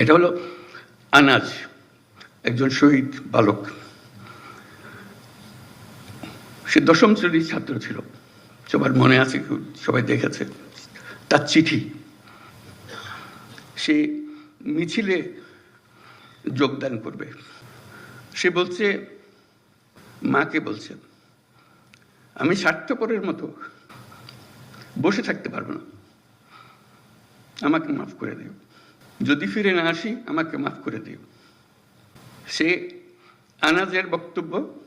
এটা হলো আনাজ, একজন শহীদ বালক। সে দশম শ্রেণির ছাত্র ছিল। সবার মনে আছে, সবাই দেখেছে। তার চিঠি। সে মিছিলে যোগদান করবে। সে বলছে, মাকে বলছে, আমি স্বার্থপরের মতো বসে থাকতে পারব না। আমাকে মাফ করে দিও। যদি ফিরে না আসি, আমাকে মাফ করে দিও। সে আনাজের বক্তব্য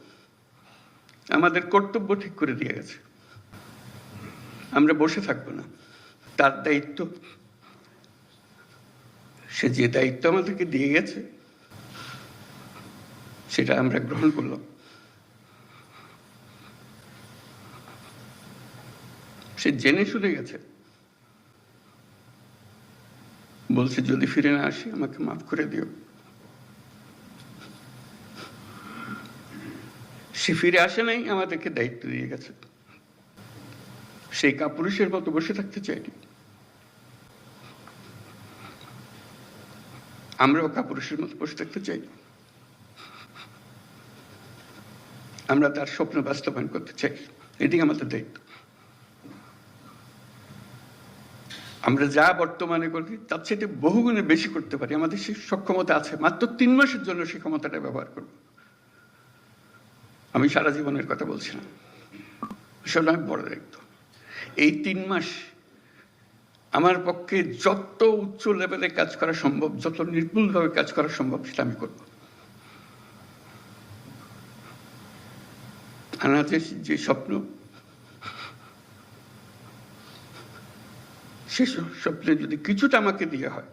আমাদের কর্তব্য ঠিক করে দিয়ে গেছে। আমরা বসে থাকব না। তার দায়িত্ব, সে যে দায়িত্ব আমাদেরকে দিয়ে গেছে, সেটা আমরা গ্রহণ করলাম। সে জেনে শুনে গেছে। বলছে, যদি ফিরে না আসি, আমাকে মাফ করে দিও। সে ফিরে আসে নাই, আমাদেরকে দায়িত্ব দিয়ে গেছে। সেই কাপুরুষের মতো বসে থাকতে চাইনি। আমরাও কাপুরুষের মতো বসে থাকতে চাই আমরা তার স্বপ্ন বাস্তবায়ন করতে চাই। এটি আমাদের দায়িত্ব। আমরা যা বর্তমানে করি তার চেয়ে বহুগুণে বেশি করতে পারি। আমাদের সেই সক্ষমতা আছে। মাত্র তিন মাসের জন্য সেই ক্ষমতাটা ব্যবহার করব। আমি সারা জীবনের কথা বলছি না। সেটা আমি বড় দায়িত্ব। এই তিন মাস আমার পক্ষে যত উচ্চ লেভেলে কাজ করা সম্ভব, যত নির্ভুলভাবে কাজ করা সম্ভব, সেটা আমি করব। আনাজের যে স্বপ্ন সে স্বপ্নে যদি কিছুটা আমাকে দিয়ে হয়,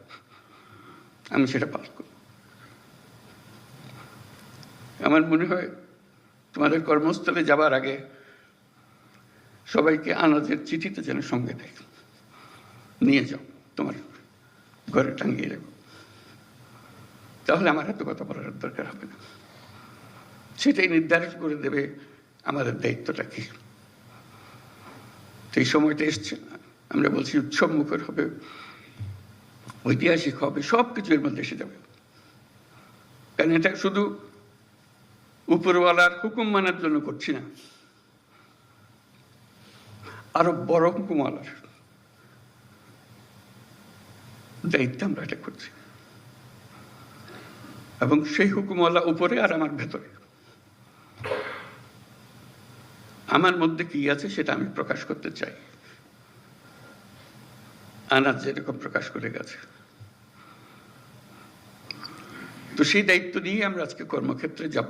আমি সেটা পালন করব। আমার মনে হয় তোমাদের কর্মস্থলে যাবার আগে সবাইকে আনাজের চিঠিতে যেন সঙ্গে দেয়। নিয়ে যাও, তোমার ঘরে টাঙিয়ে দেব তাহলে আমার এত কথা বলার দরকার হবে না। সেটাই নির্ধারিত করে দেবে আমাদের দায়িত্বটা কি। সেই সময়টা এসছে আমরা বলছি উৎসব মুখর হবে, ঐতিহাসিক হবে সব কিছু এর মধ্যে এসে যাবে। কারণ এটা শুধু উপরওয়ালার হুকুম মানার জন্য করছি না, আরও বড় হুকুমওয়ালার দায়িত্ব আমরা এটা করছি। এবং সেই হুকুমওয়ালা উপরে আর আমার ভেতরে। আমার মধ্যে কি আছে সেটা আমি প্রকাশ করতে চাই। আনাজ যেরকম প্রকাশ করে গেছে। তো সেই দায়িত্ব নিয়ে আমরা আজকে কর্মক্ষেত্রে যাব।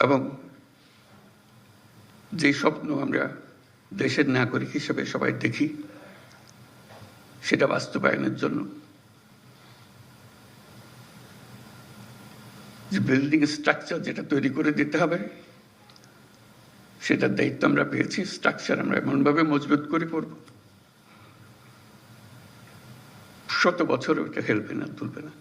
এবং যে স্বপ্ন আমরা দেশের নাগরিক হিসেবে সবাই দেখি, সেটা বাস্তবায়নের জন্য। যে বিল্ডিং স্ট্রাকচার যেটা তৈরি করে দিতে হবে সেটার দায়িত্ব আমরা পেয়েছি স্ট্রাকচার আমরা এমনভাবে মজবুত করে করব। শত বছর ওইটা হেলবে না, তুলবে না।